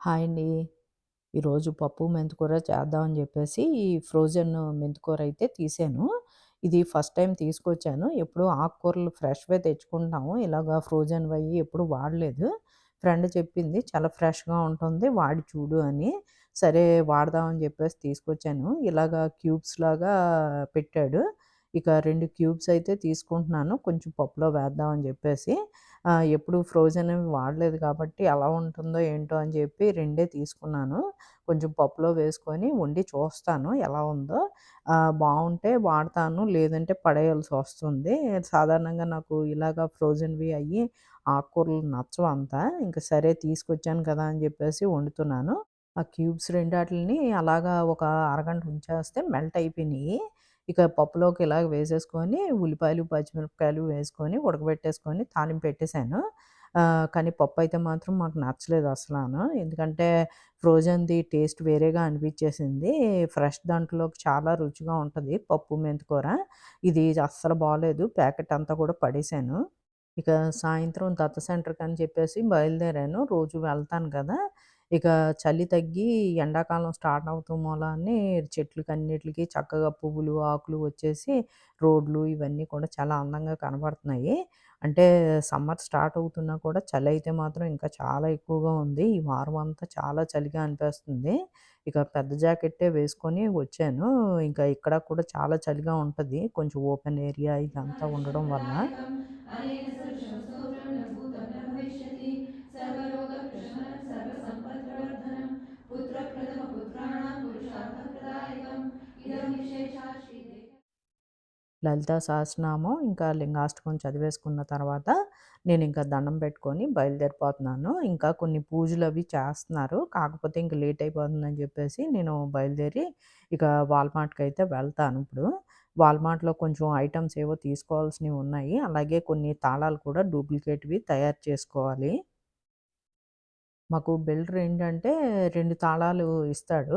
Hi అండి. ఈరోజు పప్పు, మెంతికూర చేద్దామని చెప్పేసి ఈ ఫ్రోజన్ మెంతికూర అయితే తీసాను. ఇది ఫస్ట్ టైం తీసుకొచ్చాను. ఎప్పుడు ఆకుకూరలు ఫ్రెష్‌వే తెచ్చుకుంటాము. ఇలాగా ఫ్రోజన్‌వయ్యి ఎప్పుడు వాడలేదు. ఫ్రెండ్ చెప్పింది చాలా ఫ్రెష్‌గా ఉంటుంది. వాడి చూడు అని. సరే వాడదామని చెప్పేసి తీసుకొచ్చాను. ఇలాగా క్యూబ్స్‌లాగా పెట్టాడు. ఇక రెండు క్యూబ్స్ అయితే తీసుకుంటున్నాను. కొంచెం పప్పులో వేద్దామని చెప్పేసి ఎప్పుడు ఫ్రోజన్ అవి వాడలేదు కాబట్టి ఎలా ఉంటుందో ఏంటో అని చెప్పి రెండే తీసుకున్నాను. కొంచెం పప్పులో వేసుకొని వండి చూస్తాను ఎలా ఉందో. బాగుంటే వాడతాను. లేదంటే పడేయాల్సి వస్తుంది సాధారణంగా నాకు ఇలాగ ఫ్రోజన్‌వి అయ్యి ఆకుకూరలు నచ్చవు అంతా ఇంక సరే తీసుకొచ్చాను కదా అని చెప్పేసి వండుతున్నాను. ఆ క్యూబ్స్ రెండాటిలిని అలాగా ఒక అరగంట ఉంచేస్తే మెల్ట్ అయిపోయినాయి ఇక పప్పులోకి ఇలాగ వేసేసుకొని ఉల్లిపాయలు, పచ్చిమిరపకాయలు వేసుకొని ఉడకబెట్టేసుకొని తాలింపు పెట్టేసాను. కానీ పప్పు అయితే మాత్రం మాకు నచ్చలేదు అసలాను. ఎందుకంటే ఫ్రోజన్‌ది టేస్ట్ వేరేగా అనిపించేసింది ఫ్రెష్ దాంట్లోకి చాలా రుచిగా ఉంటుంది పప్పు, మెంతికూర. ఇది అస్సలు బాగాలేదు ప్యాకెట్ అంతా కూడా పడేసాను. ఇక సాయంత్రం దత్త సెంటర్కి అని చెప్పేసి బయలుదేరాను. రోజు వెళ్తాను కదా! ఇక చలి తగ్గి ఎండాకాలం స్టార్ట్ అవుతూ మూలాన్ని చెట్లకన్నిట్లికి చక్కగా పువ్వులు, ఆకులు వచ్చేసి రోడ్లు ఇవన్నీ కూడా చాలా అందంగా కనబడుతున్నాయి. అంటే సమ్మర్ స్టార్ట్ అవుతున్నా కూడా చలి అయితే మాత్రం ఇంకా చాలా ఎక్కువగా ఉంది. ఈ వారం అంతా చాలా చలిగా అనిపిస్తుంది. ఇక పెద్ద జాకెట్టే వేసుకొని వచ్చాను. ఇంకా ఇక్కడ కూడా చాలా చలిగా ఉంటుంది కొంచెం ఓపెన్ ఏరియా ఇదంతా ఉండడం వల్ల. లలిత సహస్రనామం, ఇంకా లింగాష్టకం చదివేసుకున్న తర్వాత నేను ఇంకా దండం పెట్టుకొని బయలుదేరిపోతున్నాను. ఇంకా కొన్ని పూజలు అవి చేస్తున్నారు. కాకపోతే ఇంక లేట్ అయిపోతుందని చెప్పేసి నేను బయలుదేరి ఇక వాల్మార్ట్కి అయితే వెళ్తాను ఇప్పుడు. వాల్మార్ట్‌లో కొంచెం ఐటమ్స్ ఏవో తీసుకోవాల్సినవి ఉన్నాయి. అలాగే కొన్ని తాళాలు కూడా డూప్లికేట్‌వి తయారు చేసుకోవాలి. మాకు బిల్డర్ ఏంటంటే రెండు తాళాలు ఇస్తాడు.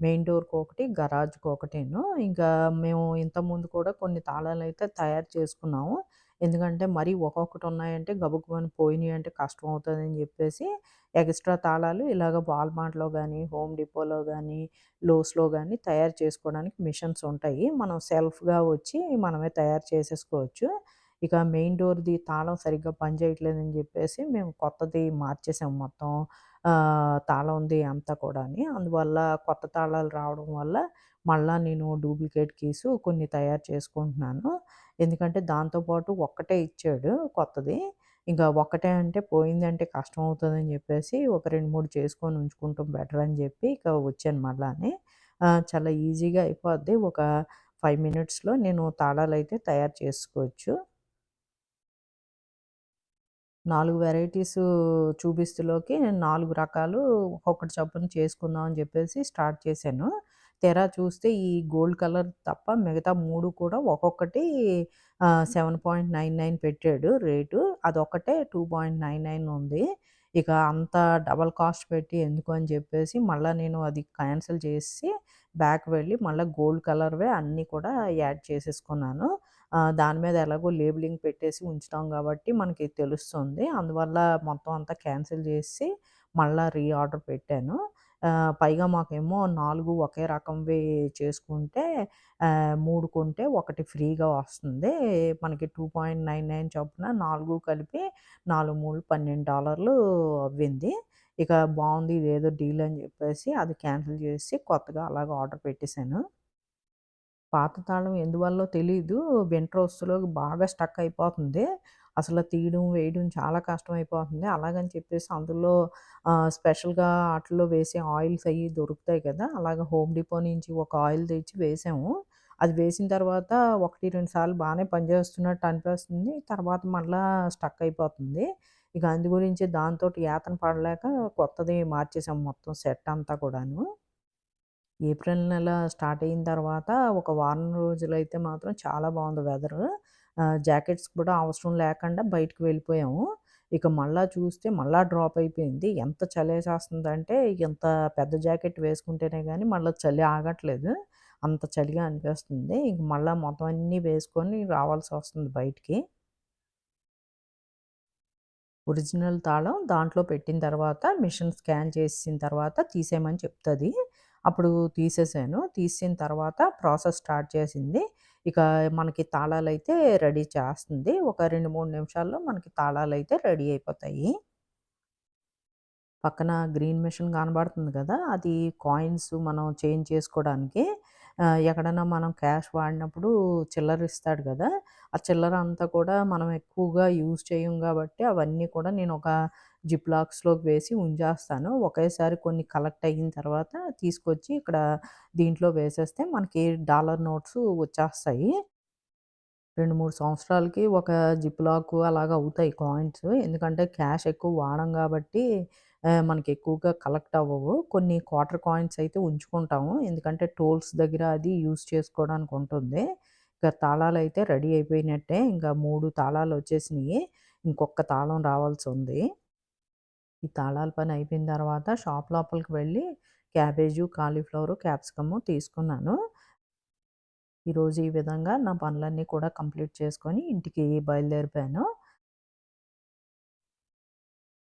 మెయిన్ డోర్కి ఒకటి గరాజ్కి ఒకటేను ఇంకా మేము ఇంతకుముందు కూడా కొన్ని తాళాలు అయితే తయారు చేసుకున్నాము. ఎందుకంటే మరీ ఒక్కొక్కటి ఉన్నాయంటే గబుక్కుమని అంటే కష్టం అవుతుందని చెప్పేసి ఎక్స్‌ట్రా తాళాలు ఇలాగ వాల్మార్ట్‌లో కానీ హోమ్ డిపోలో కానీ లోస్‌లో కానీ తయారు చేసుకోవడానికి మిషన్స్ ఉంటాయి. మనం సెల్ఫ్‌గా వచ్చి మనమే తయారు చేసేసుకోవచ్చు. ఇక మెయిన్ డోర్‌ది తాళం సరిగ్గా పనిచేయట్లేదని చెప్పేసి మేము కొత్తది మార్చేసాం మొత్తం. తాళం తాళంది అంతా కూడాని. అందువల్ల కొత్త తాళాలు రావడం వల్ల మళ్ళా నేను డూప్లికేట్ కీస్ కొన్ని తయారు చేసుకుంటున్నాను. ఎందుకంటే దాంతో పాటు ఒక్కటే ఇచ్చాడు కొత్తది. ఇంకా ఒక్కటే అంటే పోయిందంటే కష్టం అవుతుందని చెప్పేసి ఒక 2, 3 చేసుకొని ఉంచుకుంటాం బెటర్ అని చెప్పి ఇక వచ్చాను మళ్ళీ చాలా ఈజీగా అయిపోద్ది. ఒక ఫైవ్ మినిట్స్‌లో నేను తాళాలు అయితే తయారు చేసుకోవచ్చు. నాలుగు వెరైటీస్ చూపిస్తులోకి నేను 4 రకాలు ఒక్కొక్కటి చొప్పున చేసుకుందాం అని చెప్పేసి స్టార్ట్ చేశాను. తెర చూస్తే ఈ గోల్డ్ కలర్ తప్ప మిగతా మూడు కూడా ఒక్కొక్కటి సెవెన్ పాయింట్ నైన్ నైన్ పెట్టాడు రేటు. అదొక్కటే 2.99 ఉంది. ఇక అంత డబల్ కాస్ట్ పెట్టి ఎందుకు అని చెప్పేసి మళ్ళీ నేను అది క్యాన్సిల్ చేసి బ్యాక్ వెళ్ళి మళ్ళీ గోల్డ్ కలర్‌వే అన్నీ కూడా యాడ్ చేసేసుకున్నాను. దాని మీద ఎలాగో లేబులింగ్ పెట్టేసి ఉంచుతాం కాబట్టి మనకి తెలుస్తుంది. అందువల్ల మొత్తం అంతా క్యాన్సిల్ చేసి మళ్ళీ రీఆర్డర్ పెట్టాను. పైగా మాకేమో నాలుగు ఒకే రకంవి చేసుకుంటే మూడు కొంటే ఒకటి ఫ్రీగా వస్తుంది. మనకి 2.99 చొప్పున నాలుగు కలిపి నాలుగు మూడు పన్నెండు డాలర్లు అవ్వింది. ఇక బాగుంది ఇదేదో డీల్ అని చెప్పేసి అది క్యాన్సిల్ చేసి కొత్తగా అలాగ ఆర్డర్ పెట్టేశాను పాత తాళం ఎందువల్లో తెలీదు. వింటర్ వస్తులోకి బాగా స్టక్ అయిపోతుంది. అసలు తీయడం, వేయడం చాలా కష్టమైపోతుంది. అలాగని చెప్పేసి అందులో స్పెషల్‌గా ఆటల్లో వేసే ఆయిల్స్ అవి దొరుకుతాయి కదా! అలాగా హోమ్ డిపో నుంచి ఒక ఆయిల్ తెచ్చి వేసాము. అది వేసిన తర్వాత 1, 2 సార్లు బాగానే పనిచేస్తున్నట్టు అనిపిస్తుంది. తర్వాత మళ్ళీ స్టక్ అయిపోతుంది. ఇక అందు గురించి దాంతోటి యాతన పడలేక కొత్తది మార్చేసాం మొత్తం సెట్ అంతా కూడాను. ఏప్రిల్ నెల స్టార్ట్ అయిన తర్వాత ఒక వారం రోజులైతే మాత్రం చాలా బాగుంది వెదర్ జాకెట్స్ కూడా అవసరం లేకుండా బయటకు వెళ్ళిపోయాము. ఇక మళ్ళా చూస్తే మళ్ళా డ్రాప్ అయిపోయింది. ఎంత చలేసేస్తుందంటే ఇంత పెద్ద జాకెట్ వేసుకుంటేనే కానీ మళ్ళీ చలి ఆగట్లేదు. అంత చలిగా అనిపిస్తుంది. ఇంక మళ్ళీ మొత్తం అన్నీ వేసుకొని రావాల్సి వస్తుంది బయటికి. ఒరిజినల్ తాళం దాంట్లో పెట్టిన తర్వాత మిషన్ స్కాన్ చేసిన తర్వాత తీసేయమని చెప్తుంది అప్పుడు తీసేసాను. తీసిన తర్వాత ప్రాసెస్ స్టార్ట్ చేసింది. ఇక మనకి తాళాలు అయితే రెడీ చేస్తుంది. ఒక 2, 3 నిమిషాల్లో మనకి తాళాలు అయితే రెడీ అయిపోతాయి. పక్కన గ్రీన్ మిషన్ కనబడుతుంది కదా! అది కాయిన్స్ మనం చేంజ్ చేసుకోవడానికి. ఎక్కడైనా ఎక్కడన్నా మనం క్యాష్ వాడినప్పుడు చిల్లర ఇస్తాడు కదా! ఆ చిల్లర అంతా కూడా మనం ఎక్కువగా యూజ్ చేయం కాబట్టి అవన్నీ కూడా నేను ఒక జిప్ లాక్స్‌లోకి వేసి ఉంచేస్తాను. ఒకేసారి కొన్ని కలెక్ట్ అయిన తర్వాత తీసుకొచ్చి ఇక్కడ దీంట్లో వేసేస్తే మనకి డాలర్ నోట్స్ వచ్చేస్తాయి. 2, 3 సంవత్సరాలకి ఒక జిప్ లాక్ అలాగా అవుతాయి కాయిన్స్. ఎందుకంటే క్యాష్ ఎక్కువ వాడం కాబట్టి మనకి ఎక్కువగా కలెక్ట్ అవ్వవు. కొన్ని క్వార్టర్ కాయిన్స్ అయితే ఉంచుకుంటాము. ఎందుకంటే టోల్స్ దగ్గర అది యూస్ చేసుకోవడానికి ఉంటుంది. ఇంకా తాళాలు అయితే రెడీ అయిపోయినట్టే. ఇంకా మూడు తాళాలు వచ్చేసినాయి. ఇంకొక తాళం రావాల్సి ఉంది ఈ తాళాల పని అయిపోయిన తర్వాత షాప్ లోపలికి వెళ్ళి క్యాబేజు, కాలీఫ్లవరు, క్యాప్సికమ్ తీసుకున్నాను. ఈరోజు ఈ విధంగా నా పనులన్నీ కూడా కంప్లీట్ చేసుకొని ఇంటికి బయలుదేరిపోయాను.